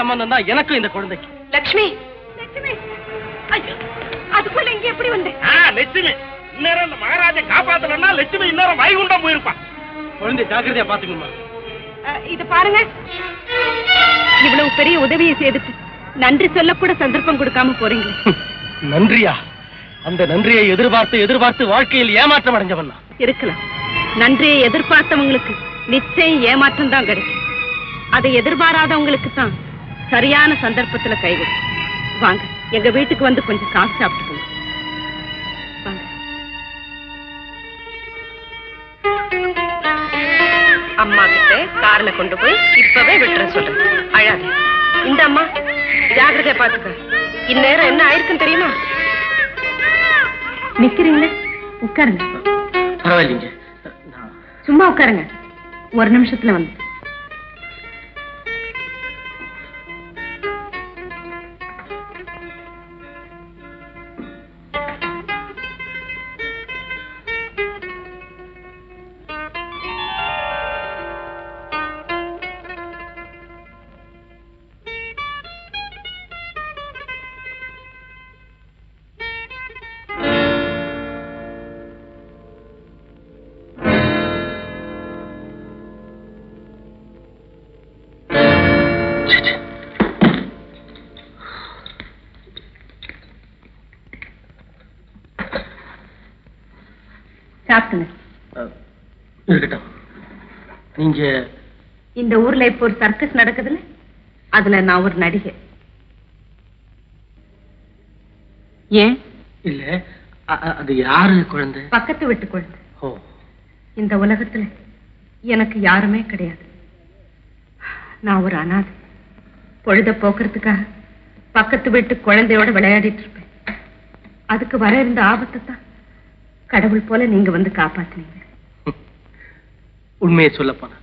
சம்பந்தம் தான் எனக்கும் இந்த குழந்தைக்கு. லட்சுமி ஐயோ அதுக்குள்ள இங்க எப்படி வந்த? லட்சுமி! இந்நேரம் இந்த மகாராஜன் காப்பாத்தலன்னா லட்சுமி இந்நேரம் வைகுண்டம் போயிருப்பான் குழந்தை ஜாக்கிரதையா பாத்துக்கணுமா இது பாருங்க. இவ்வளவு பெரிய உதவியை செய்துட்டு நன்றி சொல்ல கூட சந்தர்ப்பம் கொடுக்காம போறீங்க நன்றியா? அந்த நன்றியை எதிர்பார்த்து எதிர்பார்த்து வாழ்க்கையில் ஏமாற்றம் அடைஞ்சவன். இருக்கலாம். நன்றியை எதிர்பார்த்தவங்களுக்கு நிச்சயம் ஏமாற்றம் தான் கிடைக்கும். அதை எதிர்பாராதவங்களுக்கு தான் சரியான சந்தர்ப்பத்துல கைவிடும் வாங்க எங்க வீட்டுக்கு வந்து கொஞ்சம் காசு சாப்பிட்டுக்கோங்க. வாங்க. அம்மா கிட்ட கார்ல கொண்டு போய் இப்பவே விட்டுற சொல்லுங்க அழாத. இந்த அம்மா ஜாக்கிரதையா பாத்துக்க. இந்நேரம் என்ன ஆயிருக்குன்னு தெரியுமா? நிக்கிறீங்களே? உட்காருங்க. பரவாயில்லைங்க. சும்மா உட்காருங்க. ஒரு நிமிஷத்துல வந்து. இருக்கட்டும். நீங்க இந்த ஊர்ல இப்போ ஒரு சர்க்கஸ் நடக்குதுல்ல? அதுல நான் ஒரு நடிகை. ஏன்? இல்ல அது யாரு குழந்தை? பக்கத்து வீட்டு குழந்தை. ஓ. இந்த உலகத்துல எனக்கு யாருமே கிடையாது. நான் ஒரு அனாதை. பொழுத போக்குறதுக்காக பக்கத்து வீட்டு குழந்தையோட விளையாடிட்டு இருப்பேன். அதுக்கு வர இருந்த ஆபத்தை தான். கடவுள் போல நீங்க வந்து காப்பாத்துனீங்க. உண்மையை சொல்லப் போனா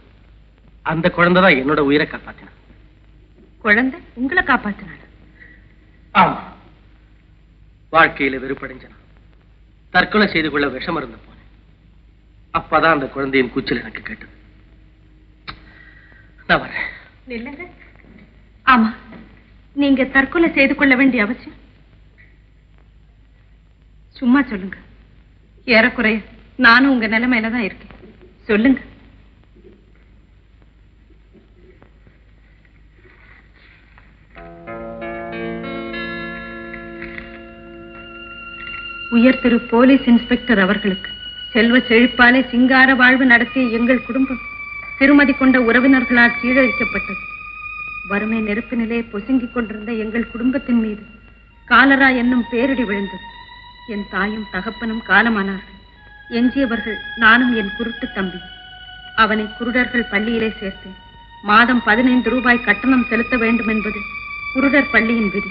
அந்த குழந்தை தான் என்னோட உயிரை காப்பாத்தினா. குழந்தை உங்களை காப்பாத்தினாரு. ஆமா. வாழ்க்கையில வெறுப்படைஞ்சனா. தற்கொலை செய்து கொள்ள விஷம் இருந்து போனேன். அப்பதான் அந்த குழந்தையின் கூச்சல் எனக்கு கேட்டது. நான் வரேன். ஆமா நீங்க தற்கொலை செய்து கொள்ள வேண்டிய அவசியம்? சும்மா சொல்லுங்க. ஏறக்குறைய நானும் உங்க நிலைமையில தான் இருக்கேன். சொல்லுங்க. உயர் திரு போலீஸ் இன்ஸ்பெக்டர் அவர்களுக்கு செல்வ செழிப்பாலே சிங்கார வாழ்வு நடத்திய எங்கள் குடும்பம் திருமதி கொண்ட உறவினர்களால் சீரழிக்கப்பட்டது. வறுமை நெருப்பினிலே பொசுங்கிக் கொண்டிருந்த எங்கள் குடும்பத்தின் மீது காலரா என்னும் பேரிடி விழுந்தது. என் தாயும் தகப்பனும் காலமானார்கள். எஞ்சியவர்கள் நானும் என் குருட்டு தம்பி. அவனை குருடர்கள் பள்ளியிலே சேர்த்தேன். மாதம் பதினைந்து ரூபாய் கட்டணம் செலுத்த வேண்டும் என்பது குருடர் பள்ளியின் விதி.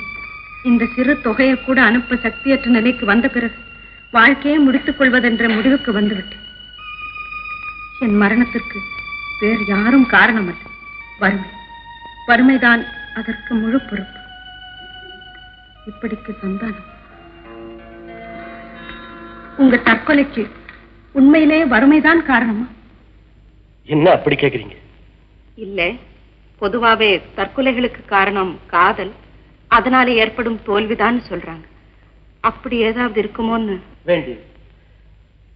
இந்த சிறு தொகையை கூட அனுப்ப சக்தியற்ற நிலைக்கு வந்த பிறகு வாழ்க்கையை முடித்துக் கொள்வதென்ற முடிவுக்கு வந்துவிட்டேன். என் மரணத்திற்கு வேறு யாரும் காரணமல்ல. வறுமை. வறுமைதான் அதற்கு முழு பொறுப்பு. இப்படிக்கு சந்தானம். உங்க தற்கொலைக்கு உண்மையிலேயே வறுமைதான் காரணமா? என்ன அப்படி கேக்குறீங்க? இல்ல. பொதுவாவே தற்கொலைகளுக்கு காரணம் காதல். அதனால ஏற்படும் தோல்விதான் சொல்றாங்க. அப்படி ஏதாவது இருக்குமோன்னு? வேண்டி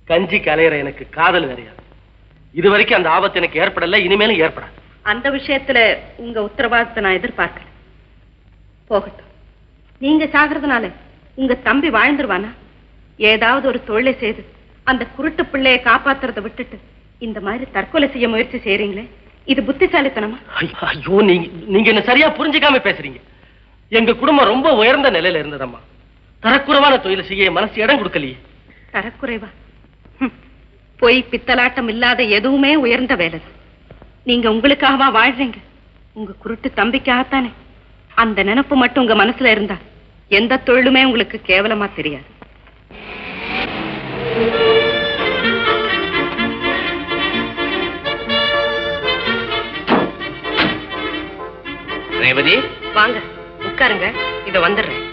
கஞ்சி கலையிற எனக்கு காதல் வேறையா இது வரைக்கும் அந்த ஆபத்து எனக்கு ஏற்படல இனிமேலும் ஏற்படாது. அந்த விஷயத்துல உங்க உத்தரவாதத்தை நான் எதிர்பார்க்கல. போகட்டும். நீங்க சாகிறதுனால உங்க தம்பி வாழ்ந்துருவானா? ஏதாவது ஒரு தொழிலை செய்து அந்த குருட்டு பிள்ளையை காப்பாத்துறதை விட்டுட்டு இந்த மாதிரி தற்கொலை செய்ய முயற்சி செய்றீங்களே? இது புத்திசாலித்தனமா? ஐயோ, நீங்க நீங்க என்ன சரியா புரிஞ்சுக்காம பேசுறீங்க. எங்க குடும்பம் ரொம்ப உயர்ந்த நிலையில இருந்ததம்மா. தரக்குறைவான தொழிலை செய்ய மனசு இடம் கொடுக்கலையே. தரக்குறைவா. பொய் பித்தலாட்டம் இல்லாத எதுவுமே உயர்ந்த வேலைதான் நீங்க உங்களுக்காகவா வாழ்றீங்க? உங்க குருட்டு தம்பிக்காகத்தானே. அந்த நினைப்பு மட்டும் உங்க மனசுல இருந்தா எந்த தொழிலுமே உங்களுக்கு கேவலமா தெரியாது. ரேவதி? வாங்க உட்காருங்க. இத வந்துடுறேன்.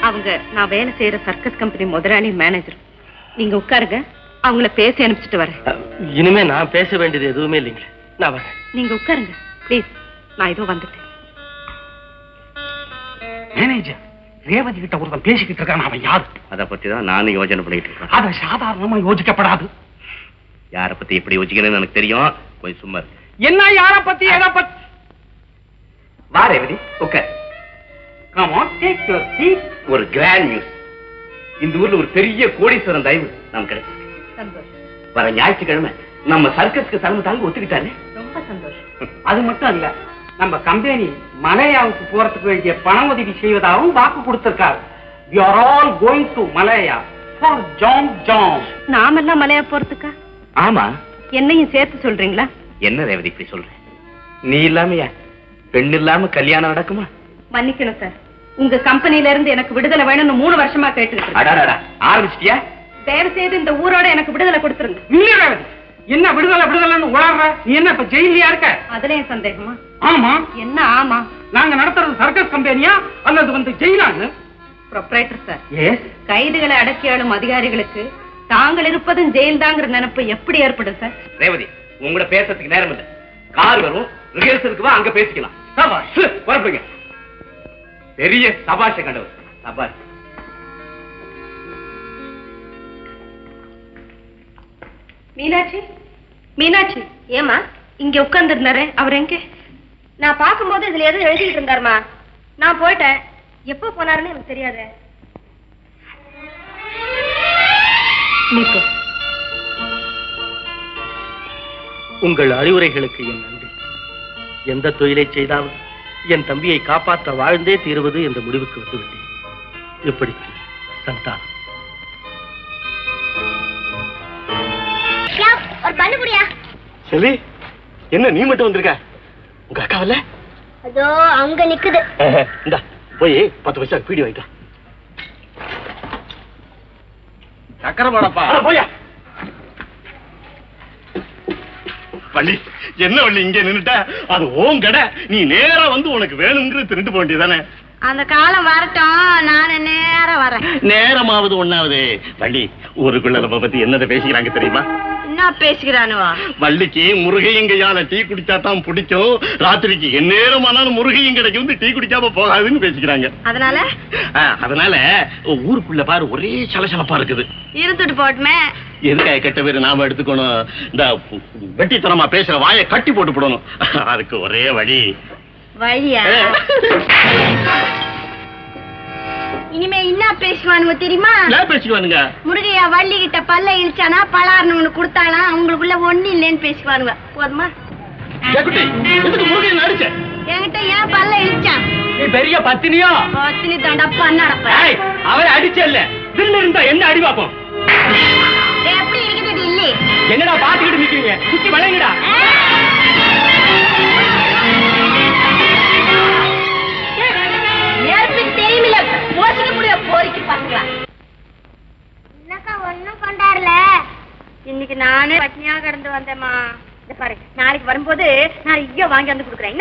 அவங்க நான் வேலை செய்யற சர்க்கஸ் கம்பெனி முதலாளி மேனேஜர் நீங்க உட்காருங்க. அவங்கள பேசி அனுப்பிச்சிட்டு வரேன். இனிமே நான் பேச வேண்டியது எதுவுமே இல்லைங்களே. நான் வரேன். நீங்க உட்காருங்க. ப்ளீஸ் நான் இதோ வந்துட்டேன். மேனேஜர் ரேவதி கிட்ட ஒருத்தன் பேசிக்கிட்டு இருக்கான் அவன் யாரு? அத பத்தி தான் நானும் யோசனை பண்ணிட்டு இருக்கேன். அத சாதாரணமா யோசிக்கப்படாது. யார பத்தி எப்படி யோசிக்கணும்னு எனக்கு தெரியும். கொஞ்சம் சும்மா. என்ன யார பத்தி எதை பத்தி வா ரேவதி உட்கார். Come on, take your seat. ஒரு கிராண்ட் நியூஸ் இந்த ஊர்ல ஒரு பெரிய கோடீஸ்வரன் தயவு நமக்கு கிடைச்சிருக்கு. சந்தோஷம். வர ஞாயிற்றுக்கிழமை நம்ம சர்க்கஸ்க்கு தலைமை தாங்க ஒத்துக்கிட்டாரு ரொம்ப சந்தோஷம். அது மட்டும் இல்ல நம்ம கம்பெனி மலையாவுக்கு போறதுக்கு வேண்டிய பண உதவி செய்வதாகவும் வாக்கு கொடுத்திருக்காரு. We are all going to Malaya for jam jam நாமெல்லாம் மலையா போறதுக்கா? ஆமா. என்னையும் சேர்த்து சொல்றீங்களா? என்ன ரேவதி இப்படி சொல்ற? நீ இல்லாமையா? பெண் இல்லாம கல்யாணம் நடக்குமா? மன்னிக்கணும் சார். உங்க கம்பெனில இருந்து எனக்கு விடுதலை வேணும்னு மூணு வருஷமா. அடாடாடா ஆரம்பிச்சிட்டியா? தயவு செய்து இந்த ஊரோட எனக்கு விடுதலை கொடுத்துருங்க. என்ன விடுதலை விடுதலைன்னு உளர்ற? நீ என்ன இப்ப ஜெயிலியா இருக்க? அதுலயும் சந்தேகமா? ஆமா. என்ன ஆமா? நாங்க நடத்துறது சர்க்கஸ் கம்பெனியா அல்லது வந்து ஜெயிலான்னு? ப்ரொப்ரைட்டர் சார் எஸ் கைதுகளை அடக்கி ஆளும் அதிகாரிகளுக்கு தாங்கள் இருப்பதும் ஜெயில் தாங்கிற நினைப்பு எப்படி ஏற்படும் சார் ரேவதி உங்களோட பேசுறதுக்கு நேரம் இல்ல. கார் வரும் ரிஹர்சலுக்கு வா அங்க பேசிக்கலாம். சபாஷ் பெரிய சபாஷ கண்டவர். சபாஷ். மீனாட்சி? மீனாட்சி ஏமா இங்க உட்கார்ந்துருந்தாரு. அவர் எங்க? நான் பார்க்கும்போது இதுல எதுவும் எழுதிட்டு இருந்தாருமா? நான் போயிட்டேன். எப்போ போனாருன்னு எனக்கு தெரியாது. உங்கள் அறிவுரைகளுக்கு என் நன்றி. எந்த தொழிலை செய்தாலும் என் தம்பியை காப்பாற்ற வாழ்ந்தே தீருவது என்ற முடிவுக்கு வந்துவிட்டேன். இப்படி சந்தானம். செல்வி என்ன நீ மட்டும் வந்திருக்க? உங்க அக்காவில்ல? அதோ அங்க நிக்குது. இந்த போய் பத்து பைசா பீடி வாங்கிட்டா சக்கரை போடப்பா. போயா வள்ளி என்ன வள்ளி இங்க நின்னுட்ட? அது ஓம் கடை. நீ நேரா வந்து உனக்கு வேணுங்கிறது திருட்டு போக வேண்டியதானே அந்த காலம் வரட்டும். நான் நேரம் வரேன். நேரமாவது ஒண்ணாவது. வள்ளி ஊருக்குள்ள நம்ம பத்தி என்னதை பேசிக்கிறாங்க தெரியுமா? என்ன பேசிக்கிறானுவா வள்ளிக்கு முருகையங்கையால டீ குடிச்சா தான் பிடிக்கும். ராத்திரிக்கு எந்நேரம் ஆனாலும் முருகையும் கிடைக்கும் வந்து டீ குடிக்காம போகாதுன்னு பேசிக்கிறாங்க. அதனால? அதனால ஊருக்குள்ள பாரு ஒரே சலசலப்பா இருக்குது. இருந்துட்டு போட்டுமே. எதுக்காக கெட்ட பேரு நாம எடுத்துக்கணும்? இந்த வெட்டித்தனமா பேசுற வாயை கட்டி போட்டு போடணும். அதுக்கு ஒரே வழி. வழியா? இனிமே என்ன பேசுவானுங்க தெரியுமா? ஏன் பேசிக்குவானுங்க முருகையா வள்ளி கிட்ட பல்ல இழிச்சானா பலார்னு ஒண்ணு கொடுத்தானா அவங்களுக்குள்ள ஒண்ணு இல்லைன்னு பேசுவானுங்க போதுமா? என்கிட்ட ஏன் பல்ல இழிச்சான் நீ பெரிய பத்தினியோ? பத்தினி தாண்டப்பா நடப்ப. ஏய், அவரை அடிச்சல்ல தில்லு இருந்தா என்ன அடி பாப்போம் எப்படி இருக்குது இல்லி? என்னடா பாத்துக்கிட்டு நிக்கிறீங்க? சுத்தி வளைங்கடா. நானே பட்னியா கடந்து வந்தேம்மா. இந்த பாரு நாளைக்கு வரும்போது நான் ஐயோ வாங்கி வந்து கொடுக்குறேன்.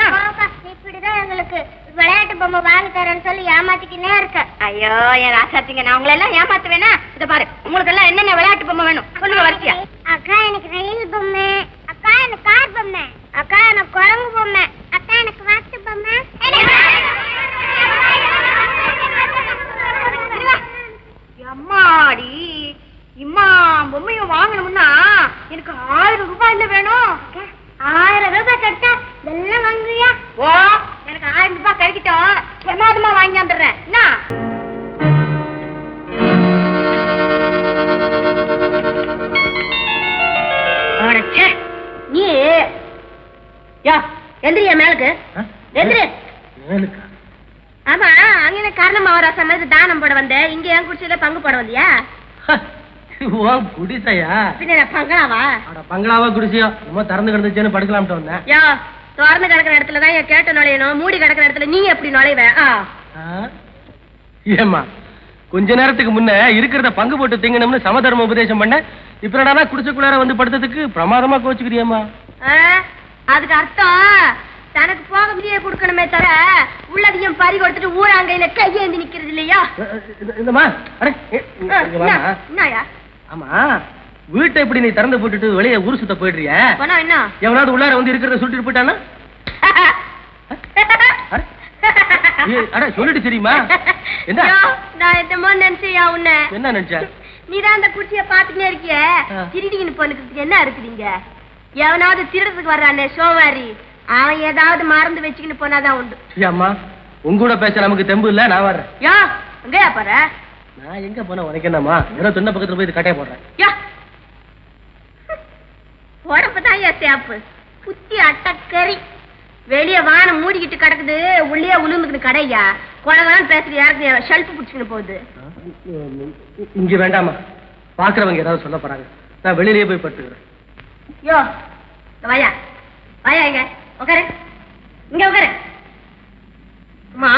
இப்படிதான் எங்களுக்கு விளையாட்டு பொம்மை வாங்கி தரேன்னு சொல்லி ஏமாத்திக்கினே இருக்க. ஐயோ என் ராசாத்திங்க நான் உங்களை எல்லாம் ஏமாத்துவேனா? இந்த பாரு உங்களுக்கு எல்லாம் என்னென்ன விளையாட்டு பொம்மை வேணும்? சொல்லுங்க வரிசையா. அக்கா எனக்கு ரயில் பொம்மை அக்கா எனக்கு கார் பொம்மை அக்கா எனக்கு குரங்கு பொம்மை. நீ யா எந்திரியா மேலுக்கு. எந்திரி. ஆமா அங்க காரணமா வர சமயத்து தானம் போட வந்த. இங்க என் குடிச்சதுல பங்கு போட வந்தியா? குடிசையா? பின்ன பங்களாவா? அட பங்களாவா குடிசையோ? ரொம்ப திறந்து கிடந்துச்சேன்னு படுக்கலாம்ட்டு வந்தேன். யா திறந்து கிடக்கிற இடத்துல தான் என் கேட்ட நுழையணும் மூடி கிடக்கிற இடத்துல நீ எப்படி நுழைவ? ஆ. கொஞ்ச நேரத்துக்கு முன்ன இருக்கிறத பங்கு போட்டு திங்கணும்னு சமதர்ம உபதேசம் பண்ண இப்ப என்னடா குடிசைக்குள்ளார வந்து படுத்ததுக்கு பிரமாதமா கோச்சுக்கிறியம்மா? அதுக்கு அர்த்தம். தனக்கு போக முடிய கொடுக்கணுமே தவிர உள்ளதையும் பறி கொடுத்துட்டு ஊராங்கையில கையேந்தி நிக்கிறது இல்லையா? ஆமா வீட்டை இப்படி நீ திறந்து போட்டுட்டு வெளியே ஊர் சுத்த போயிடுறிய? என்ன? எவனாவது உள்ளார வந்து இருக்கிறத சுட்டிட்டு போயிட்டானா அட, சொல்லிட்டு தெரியுமா? என்ன? நான் என்னமோ நினைச்சேயா உன்னை. என்ன நினைச்ச? நீதான் அந்த குச்சிய பாத்துக்கிட்டே இருக்கிய. ஆ. திருடிக்கின்னு போனுக்கு என்ன இருக்குதுங்க? எவனாவது திருடுறதுக்கு வர்றானே சோமாரி அவன் ஏதாவது மறந்து வச்சுக்கின்னு போனாதான் உண்டு. அம்மா உங்க கூட பேச நமக்கு தெம்பு இல்ல நான் வர்றேன். யோ எங்கயா போற? நான் எங்க போனா உனக்கு என்னம்மா? ஏதோ துண்ண பக்கத்துல போய் கட்டைய போடுறேன். யோ. உடம்புதான் ஏன் சேப்பு. புத்தி அட்டக்கறி. வெளிய வானம் மூடிக்கிட்டு கிடக்குது உள்ளே உளுந்துக்கிட்டு கடையா குழந்தான் பேசுறது யாருக்கு ஷெல்ஃப் பிடிச்சிக்கின்னு போகுது. இங்க வேண்டாமா பாக்குறவங்க ஏதாவது சொல்ல போறாங்க. நான் வெளியிலேயே போய் படுத்துக்கிறேன். யோ வாயா. வாயா இங்க. உட்காரு இங்க உட்காரு அம்மா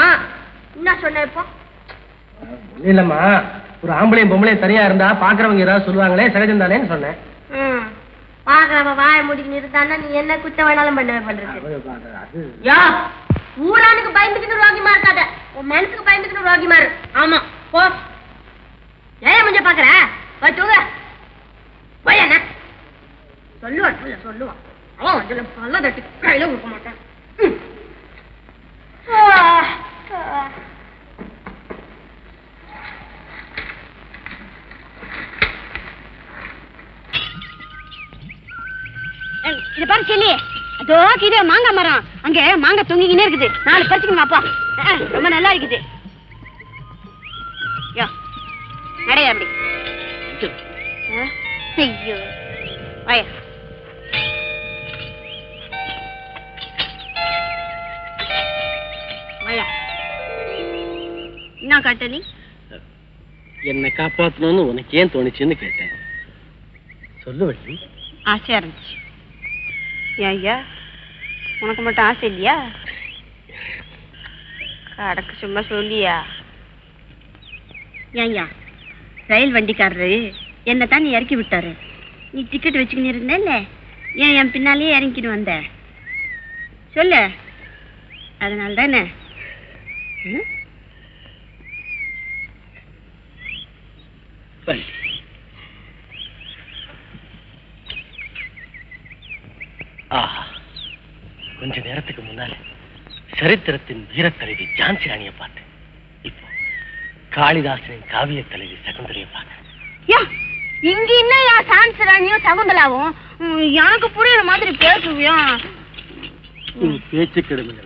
என்ன சொன்ன இப்போ? இல்லம்மா ஒரு ஆம்பளையும் பொம்பளையும் தனியா இருந்தா பாக்குறவங்க ஏதாவது சொல்லுவாங்களே சகஜம் தானேன்னு சொன்னேன். வாய மூடிக்கிட்டு இருந்தான்னா நீ என்ன குத்த வேணாலும் பண்ண பண்றது அது யா! ஊரானுக்கு பயந்துக்கிட்டு ரோகிமா இருக்காத உன் மனசுக்கு பயந்துக்கிட்டு ரோகிமா இரு ஆமா போ. ஏன் முஞ்ச பாக்குற? போய் தூங்க. போய் என்ன? சொல்லுவான் சொல்ல சொல்லுவான். அவன் வந்து பல்ல தட்டி கையில கொடுக்க மாட்டான். மாங்காய் தொங்கிக்கினே இருக்குது. நாலு பறிச்சுக்கணும் அப்பா ரொம்ப நல்லா இருக்குது. யோ நடைய அப்படி. ஐயோ. வாய. வாயா. என்ன காட்ட நீ? என்னை காப்பாத்தணும்னு உனக்கு ஏன் தோணுச்சுன்னு கேட்டேன். சொல்லு வள்ளி. ஆசையா இருந்துச்சு. ஐயா உனக்கு மட்டும் ஆசை இல்லையா? கடக்கு சும்மா சொல்லியா? ஏன்யா ரயில் வண்டிக்காரரு என்ன தான் நீ இறக்கி விட்டாரு. நீ டிக்கெட் வச்சுக்கின்னு இருந்தேல்ல ஏன் என் பின்னாலேயே இறங்கிட்டு வந்த? சொல்லு. அதனால தானே ம்? வள்ளி ஆஹா கொஞ்ச நேரத்துக்கு முன்னால சரித்திரத்தின் வீரத்தலைவி ஜான்சி ராணியை பார்த்தேன். இப்போ காளிதாசனின் காவிய தலைவி சகுந்தரியை யா இங்க என்ன சான்ஸ் ராணியும் சகுந்தலாவும்? எனக்கு புரியுற மாதிரி பேசுவியா? பேச்சு கெடுமையை